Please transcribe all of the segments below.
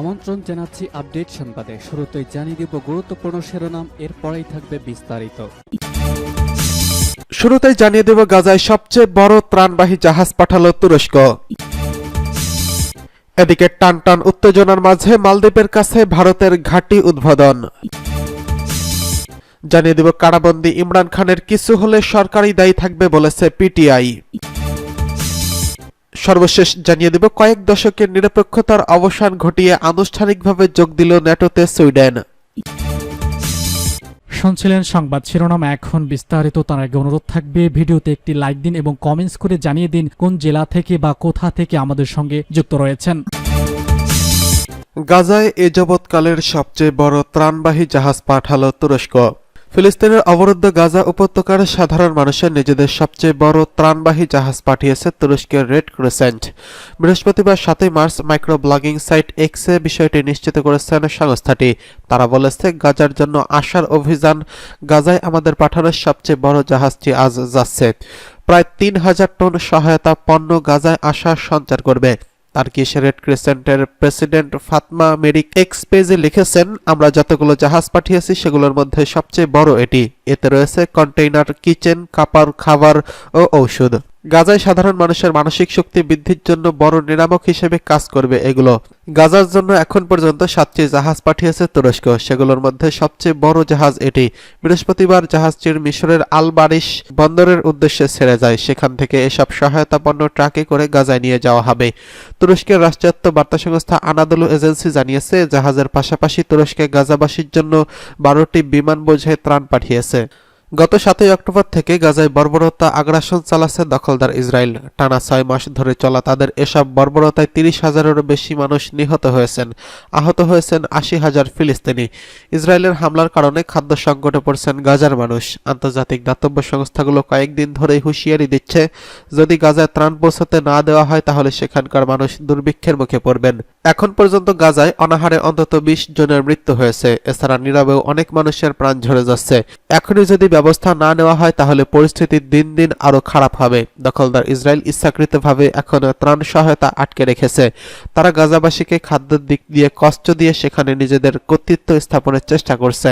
আমন্ত্রণ জানাচ্ছি আপডেট সংবাদে। শুরুতেই জানিয়ে দিব গুরুত্বপূর্ণ শিরোনাম, এরপরেই থাকবে বিস্তারিত। শুরুতেই জানিয়ে দেব গাজায় সবচেয়ে বড় ত্রাণবাহী জাহাজ পাঠালো তুরস্ক। এদিকে টান টান উত্তেজনার মাঝে মালদ্বীপের কাছে ভারতের ঘাঁটি উদ্বোধন। জানিয়ে দেব কারাবন্দি ইমরান খানের কিছু হলে সরকারি দায়ী থাকবে বলেছে পিটিআই। সর্বশেষ জানিয়ে দেব কয়েক দশকের নিরপেক্ষতার অবসান ঘটিয়ে আনুষ্ঠানিকভাবে যোগ দিল ন্যাটোতে সুইডেন। শুনছিলেন সংবাদ শিরোনাম এখন বিস্তারিত তার আগে অনুরোধ থাকবে ভিডিওতে একটি লাইক দিন এবং কমেন্টস করে জানিয়ে দিন কোন জেলা থেকে বা কোথা থেকে আমাদের সঙ্গে যুক্ত রয়েছেন। গাজায় এ যাবৎকালের সবচেয়ে বড় ত্রাণবাহী জাহাজ পাঠালো তুরস্ক। ফিলিস্তিনের অবরুদ্ধ গাজা উপত্যকার সাধারণ মানুষের নিজেদের সবচেয়ে বড় ত্রাণবাহী জাহাজ পাঠিয়েছে তুরস্কের রেড ক্রিসেন্ট বৃহস্পতিবার সাতই মার্চ মাইক্রো ব্লগিং সাইট এক্সে বিষয়টি নিশ্চিত করেছেন সংস্থাটি। তারা বলেছে, গাজার জন্য আসার অভিযান গাজায় আমাদের পাঠানোর সবচেয়ে বড় জাহাজটি আজ যাচ্ছে। প্রায় তিন হাজার টন সহায়তা পণ্য গাজায় আসার সঞ্চার করবে। তার্কিশ রেড ক্রিসেন্টের প্রেসিডেন্ট ফাতমা মেরিক এক্স পেজে লিখেছেন, আমরা যতগুলো জাহাজ পাঠিয়েছি, সেগুলোর মধ্যে সবচেয়ে বড় এটি। এতে রয়েছে কন্টেইনার, কিচেন কাপার খাবার ও ঔষধ। গাজায় সাধারণ মানুষের মানসিক শক্তি বৃদ্ধির জন্য বড় নিরামক হিসেবে কাজ করবে এগুলো। গাজার জন্য এখন পর্যন্ত সাতটি জাহাজ পাঠিয়েছে তুরস্ক। সেগুলোর মধ্যে সবচেয়ে বড় জাহাজ এটি। বৃহস্পতিবার জাহাজটির মিশরের আল বারিশ বন্দরের উদ্দেশ্যে ছেড়ে যায়। সেখান থেকে এসব সহায়তা পণ্য ট্রাকে করে গাজায় নিয়ে যাওয়া হবে। তুরস্কের রাষ্ট্রায়ত্ত বার্তা সংস্থা আনাদুলু এজেন্সি জানিয়েছে, জাহাজের পাশাপাশি তুরস্কে গাজাবাসীর জন্য বারোটি বিমান বোঝাই ত্রাণ পাঠিয়েছে। গত সাতই অক্টোবর থেকে গাজায় বর্বরতা আগ্রাসন চালাচ্ছে দখলদার ইসরায়েল। টানা ছয় মাস ধরে চলা তাদের এসব বর্বরতায় তিরিশ হাজারেরও বেশি মানুষ নিহত হয়েছেন। আহত হয়েছেন আশি হাজার ফিলিস্তিনি। ইসরায়েলের হামলার কারণে খাদ্য সংকটে পড়ছেন গাজার মানুষ। আন্তর্জাতিক দাতব্য সংস্থাগুলো কয়েকদিন ধরেই হুঁশিয়ারি দিচ্ছে, যদি গাজায় ত্রাণ পৌঁছাতে না দেওয়া হয় তাহলে সেখানকার মানুষ দুর্ভিক্ষের মুখে পড়বেন। এখন পর্যন্ত গাজায় অনাহারে অন্তত বিশ জনের মৃত্যু হয়েছে। এছাড়া নীরবেও অনেক মানুষের প্রাণ ঝরে যাচ্ছে। এখনই যদি ব্যবস্থা না নেওয়া হয়, তাহলে পরিস্থিতি দিন দিন আরও খারাপ হবে। দখলদার ইসরায়েল ইচ্ছাকৃতভাবে এখন ত্রাণ সহায়তা আটকে রেখেছে। তারা গাজাবাসীকে খাদ্যের দিক দিয়ে কষ্ট দিয়ে সেখানে নিজেদের কর্তৃত্ব স্থাপনের চেষ্টা করছে।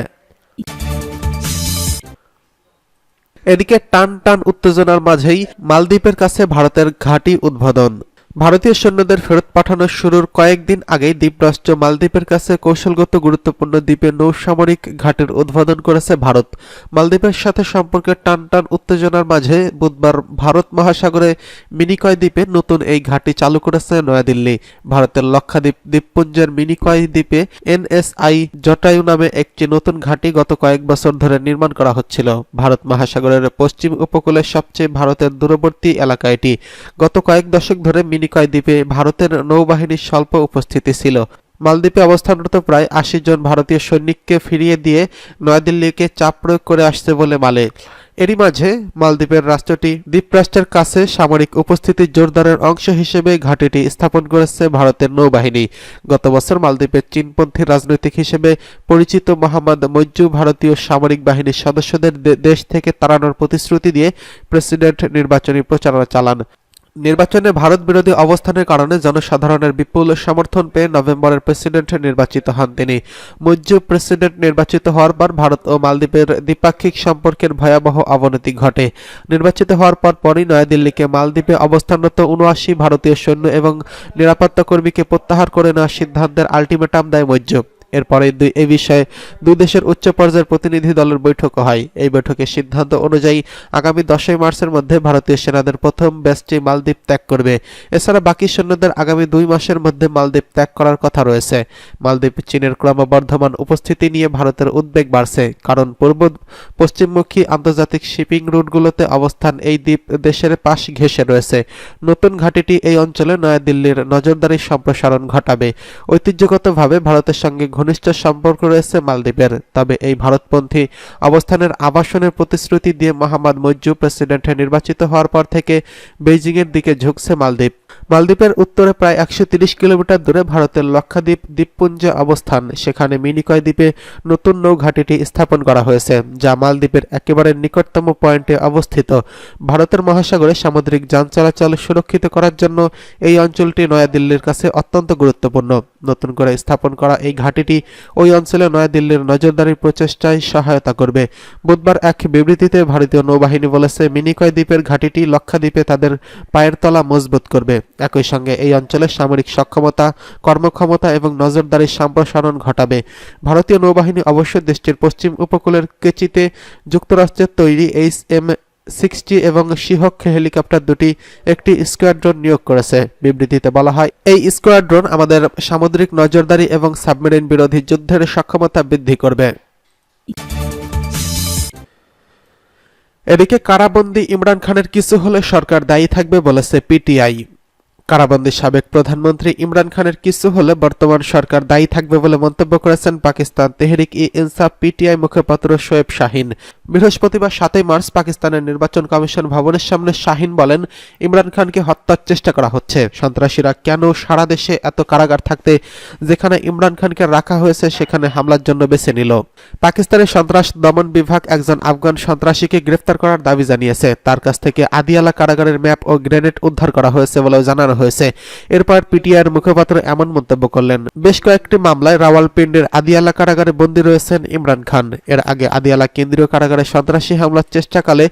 এদিকে টান টান উত্তেজনার মাঝেই মালদ্বীপের কাছে ভারতের ঘাঁটি উদ্বোধন। ভারতীয় সৈন্যদের ফেরত পাঠানোর শুরুর কয়েকদিন আগেই দ্বীপরাষ্ট্র মালদ্বীপের কাছে কৌশলগত গুরুত্বপূর্ণ দ্বীপে নৌসামরিক ঘাটের উদ্বোধন করেছে ভারত। মালদ্বীপের সাথে সম্পর্কের টান টান উত্তেজনার মাঝে বুধবার ভারত মহাসাগরে মিনিকয় দ্বীপে নতুন এই ঘাঁটি চালু করেছে নয়াদিল্লি। ভারতের লক্ষাদ্বীপ দ্বীপপুঞ্জের মিনিকয় দ্বীপে এনএসআই জটায়ু নামে একটি নতুন ঘাঁটি গত কয়েক বছর ধরে নির্মাণ করা হচ্ছিল। ভারত মহাসাগরের পশ্চিম উপকূলের সবচেয়ে ভারতের দূরবর্তী এলাকা এটি। গত কয়েক দশক ধরে মিনিকয় দ্বীপে ভারতের নৌবাহিনীর স্বল্প উপস্থিতি ছিল। মালদ্বীপে অবস্থানরত প্রায় আশি জন ভারতীয় সৈনিককে ফিরিয়ে দিয়ে নয়াদিল্লিকে চাপ প্রয়োগ করে আসছে বলে মালে। এরই মাঝে মালদ্বীপের রাষ্ট্রটি দ্বীপরাষ্ট্রের কাছে সামরিক উপস্থিতি জোরদারের অংশ হিসেবে ঘাঁটিটি স্থাপন করেছে ভারতের নৌবাহিনী। গত বছর মালদ্বীপের চীনপন্থী রাজনৈতিক হিসেবে পরিচিত মোহাম্মদ মজ্জু ভারতীয় সামরিক বাহিনীর সদস্যদের দেশ থেকে তাড়ানোর প্রতিশ্রুতি দিয়ে প্রেসিডেন্ট নির্বাচনী প্রচারণা চালান। নির্বাচনে ভারত বিরোধী অবস্থানের কারণে জনসাধারণের বিপুল সমর্থন পেয়ে নভেম্বরের প্রেসিডেন্ট নির্বাচিত হন তিনি। মুজ্জু প্রেসিডেন্ট নির্বাচিত হওয়ার পর ভারত ও মালদ্বীপের দ্বিপাক্ষিক সম্পর্কের ভয়াবহ অবনতি ঘটে। নির্বাচিত হওয়ার পর পরই নয়াদিল্লিকে মালদ্বীপে অবস্থানরত উনআশি ভারতীয় সৈন্য এবং নিরাপত্তা কর্মীকে প্রত্যাহার করে নেওয়ার সিদ্ধান্তের আলটিমেটাম দেয় মজ্জু। এরপরে দুই এ বিষয়ে দুই দেশের উচ্চ পর্যায়ের প্রতিনিধি দলের বৈঠক হয়। এই বৈঠকের সিদ্ধান্ত অনুযায়ী আগামী দশই মার্চের মধ্যে ভারতীয় সেনাদের প্রথম ব্যাচটি মালদ্বীপ ত্যাগ করবে। এছাড়া বাকি সৈন্যদের আগামী দুই মাসের মধ্যে মালদ্বীপ ত্যাগ করার কথা রয়েছে। মালদ্বীপ, চীনের ক্রমবর্ধমান উপস্থিতি নিয়ে ভারতের উদ্বেগ বাড়ছে, কারণ পূর্ব পশ্চিমমুখী আন্তর্জাতিক শিপিং রুটগুলোতে অবস্থান এই দ্বীপ দেশের পাশ ঘেঁষে রয়েছে। নতুন ঘাঁটিটি এই অঞ্চলে নয়াদিল্লির নজরদারি সম্প্রসারণ ঘটাবে। ঐতিহ্যগতভাবে ভারতের সঙ্গে ঘনিষ্ঠ সম্পর্ক রয়েছে মালদ্বীপের। তবে এই ভারতপন্থী অবস্থানের আবাসনের প্রতিশ্রুতি দিয়ে মোহাম্মদ মজ্জু প্রেসিডেন্ট নির্বাচিত হওয়ার পর থেকে বেইজিংয়ের দিকে ঝুঁকছে মালদ্বীপ। মালদ্বীপের উত্তরে প্রায় একশো কিলোমিটার দূরে ভারতের লক্ষাদ্বীপ দ্বীপপুঞ্জে অবস্থান। সেখানে মিনিকয় দ্বীপে নতুন নৌঘাটিটি স্থাপন করা হয়েছে, যা মালদ্বীপের একেবারে নিকটতম পয়েন্টে অবস্থিত। ভারতের মহাসাগরে সামুদ্রিক যান চলাচল সুরক্ষিত করার জন্য এই অঞ্চলটি নয়াদিল্লির কাছে অত্যন্ত গুরুত্বপূর্ণ। নতুন করে স্থাপন করা এই ঘাটিটি ওই অঞ্চলে নয়াদিল্লির নজরদারির প্রচেষ্টায় সহায়তা করবে। বুধবার এক বিবৃতিতে ভারতীয় নৌবাহিনী বলেছে, মিনিকয় দ্বীপের ঘাটিটি লক্ষাদ্বীপে তাদের পায়ের তলা মজবুত করবে। একই সঙ্গে এই অঞ্চলের সামরিক সক্ষমতা, কর্মক্ষমতা এবং নজরদারির সম্প্রসারণ ঘটাবে। ভারতীয় নৌবাহিনী অবশ্য দেশটির পশ্চিম উপকূলের কেচিতে যুক্তরাষ্ট্রের তৈরি এইচ এম সিক্সটি এবং শিহক হেলিকপ্টার দুটি একটি স্কোয়াড্রন নিয়োগ করেছে। বিবৃতিতে বলা হয়, এই স্কোয়াড্রন আমাদের সামুদ্রিক নজরদারি এবং সাবমেরিন বিরোধী যুদ্ধের সক্ষমতা বৃদ্ধি করবে। এদিকে কারাবন্দী ইমরান খানের কিছু হলে সরকার দায়ী থাকবে বলেছে পিটিআই কারাবন্দী সাবেক প্রধানমন্ত্রী ইমরান খানের কিছু হলে বর্তমান সরকার দায়ী থাকবে বলে মন্তব্য করেছেন পাকিস্তান। তেহরিক ই ইনসাফ পিটিআই মুখপাত্র শোয়েব শাহিন। বৃহস্পতিবার সাতই মার্চ পাকিস্তানের নির্বাচন কমিশন ভবনের সামনে শাহিন বলেন, ইমরান খানকে হত্যার চেষ্টা করা হচ্ছে। সন্ত্রাসীরা কেন সারা দেশে এত কারাগার থাকতে? যেখানে ইমরান খানকে রাখা হয়েছে, সেখানে হামলার জন্য বেছে নিল। পাকিস্তানের সন্ত্রাস দমন বিভাগ একজন আফগান সন্ত্রাসীকে গ্রেফতার করার দাবি জানিয়েছে। তার কাছ থেকে আদিয়ালা কারাগারের ম্যাপ ও গ্রেনেড উদ্ধার করা হয়েছে বলেও জানানো হয়েছে। এরপর পিটিআর মুখপাত্র এমন মন্তব্য করলেন, বেশ কয়েকটি মামলায় রাওয়ালপিন্ডির আদিয়ালা কারাগারে বন্দী রয়েছেন ইমরান খান। এর আগে আদিয়ালা কেন্দ্রীয় কারাগারে সন্ত্রাসী হামলার চেষ্টাকালে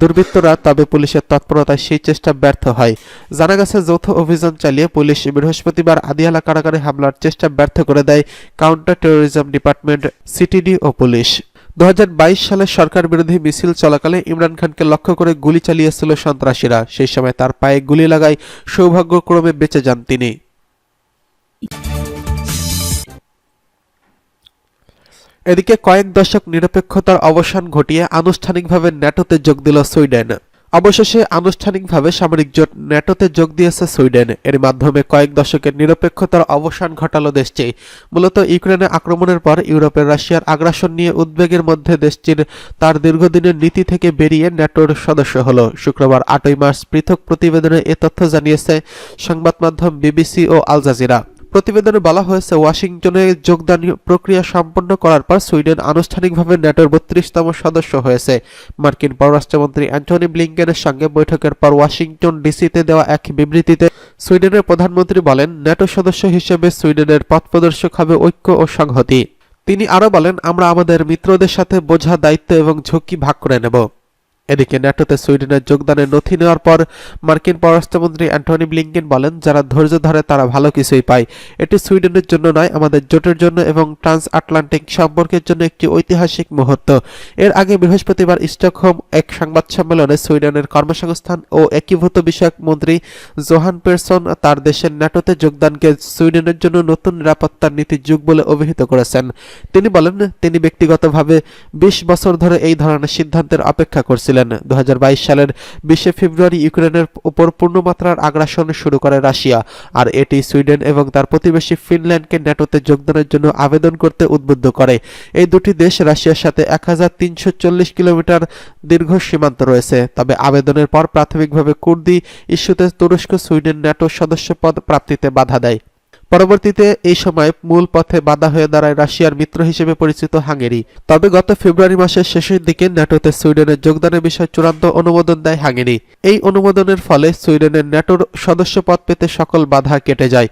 দুর্বৃত্তরা, তবে পুলিশের তৎপরতায় সেই চেষ্টা ব্যর্থ হয়। জানা গেছে, যৌথ অভিযান চালিয়ে পুলিশ বৃহস্পতিবার আদিয়ালা কারাগারে হামলার চেষ্টা ব্যর্থ করে দেয় কাউন্টার টেরোরিজম ডিপার্টমেন্ট সিটিডি ও পুলিশ। দু হাজার বাইশ সালে সরকার বিরোধী মিছিল চলাকালে ইমরান খানকে লক্ষ্য করে গুলি চালিয়েছিল সন্ত্রাসীরা। সেই সময় তার পায়ে গুলি লাগায় সৌভাগ্যক্রমে বেঁচে যান তিনি। এদিকে কয়েক দশক নিরপেক্ষতার অবসান ঘটিয়ে আনুষ্ঠানিকভাবে ন্যাটোতে যোগ দিল সুইডেন। অবশেষে আনুষ্ঠানিকভাবে সামরিক জোট ন্যাটোতে যোগ দিয়েছে সুইডেন। এর মাধ্যমে কয়েক দশকের নিরপেক্ষতার অবসান ঘটালো দেশটি। মূলত ইউক্রেনে আক্রমণের পর ইউরোপের রাশিয়ার আগ্রাসন নিয়ে উদ্বেগের মধ্যে দেশটির তার দীর্ঘদিনের নীতি থেকে বেরিয়ে ন্যাটোর সদস্য হলো। শুক্রবার আটই মার্চ পৃথক প্রতিবেদনে এ তথ্য জানিয়েছে সংবাদ মাধ্যম বিবিসি ও আল জাজিরা। প্রতিবেদনে বলা হয়েছে, ওয়াশিংটনে যোগদান প্রক্রিয়া সম্পন্ন করার পর সুইডেন আনুষ্ঠানিকভাবে ন্যাটোর বত্রিশতম সদস্য হয়েছে। মার্কিন পররাষ্ট্রমন্ত্রী অ্যান্টনি ব্লিংকেনের সঙ্গে বৈঠকের পর ওয়াশিংটন ডিসিতে দেওয়া এক বিবৃতিতে সুইডেনের প্রধানমন্ত্রী বলেন, ন্যাটো সদস্য হিসেবে সুইডেনের পথপ্রদর্শক হবে ঐক্য ও সংহতি। তিনি আরও বলেন, আমরা আমাদের মিত্রদের সাথে বোঝা, দায়িত্ব এবং ঝুঁকি ভাগ করে নেব। এদিকে ন্যাটোতে সুইডেনের যোগদানের নথি নেওয়ার পর মার্কিন পররাষ্ট্রমন্ত্রী অ্যান্টনি ব্লিংকেন বলেন, যারা ধৈর্য ধরে তারা ভালো কিছুই পায়। এটি সুইডেনের জন্য নয়, আমাদের জোটের জন্য এবং ট্রান্স আটলান্টিক সম্পর্কের জন্য একটি ঐতিহাসিক মুহূর্ত। এর আগে বৃহস্পতিবার স্টকহোম এক সংবাদ সম্মেলনে সুইডেনের কর্মসংস্থান ও একীভূত বিষয়ক মন্ত্রী জোহান পেরসন তার দেশের ন্যাটোতে যোগদানকে সুইডেনের জন্য নতুন নিরাপত্তার নীতির যুগ বলে অভিহিত করেছেন। তিনি বলেন, তিনি ব্যক্তিগতভাবে বিশ বছর ধরে এই ধরনের সিদ্ধান্তের অপেক্ষা করছিলেন। দু সালের বিশে ফেব্রুয়ারি ইউক্রেনের উপর পূর্ণমাত্রার আগ্রাসন শুরু করে রাশিয়া। আর এটি সুইডেন এবং তার প্রতিবেশী ফিনল্যান্ডকে ন্যাটোতে যোগদানের জন্য আবেদন করতে উদ্বুদ্ধ করে। এই দুটি দেশ রাশিয়ার সাথে এক হাজার তিনশো চল্লিশ কিলোমিটার দীর্ঘ সীমান্ত রয়েছে। তবে আবেদনের পর প্রাথমিকভাবে কুর্দি ইস্যুতে তুরস্ক সুইডেন ন্যাটো সদস্যপদ প্রাপ্তিতে বাধা দেয়। পরবর্তীতে এই সময় মূল পথে বাধা হয়ে দাঁড়ায় রাশিয়ার মিত্র হিসেবে পরিচিত হাঙ্গেরি। তবে গত ফেব্রুয়ারি মাসের শেষের দিকে ন্যাটোতে সুইডেনের যোগদানের বিষয়ে চূড়ান্ত অনুমোদন দেয় হাঙ্গেরি। এই অনুমোদনের ফলে সুইডেনের ন্যাটোর সদস্যপদ পেতে সকল বাধা কেটে যায়।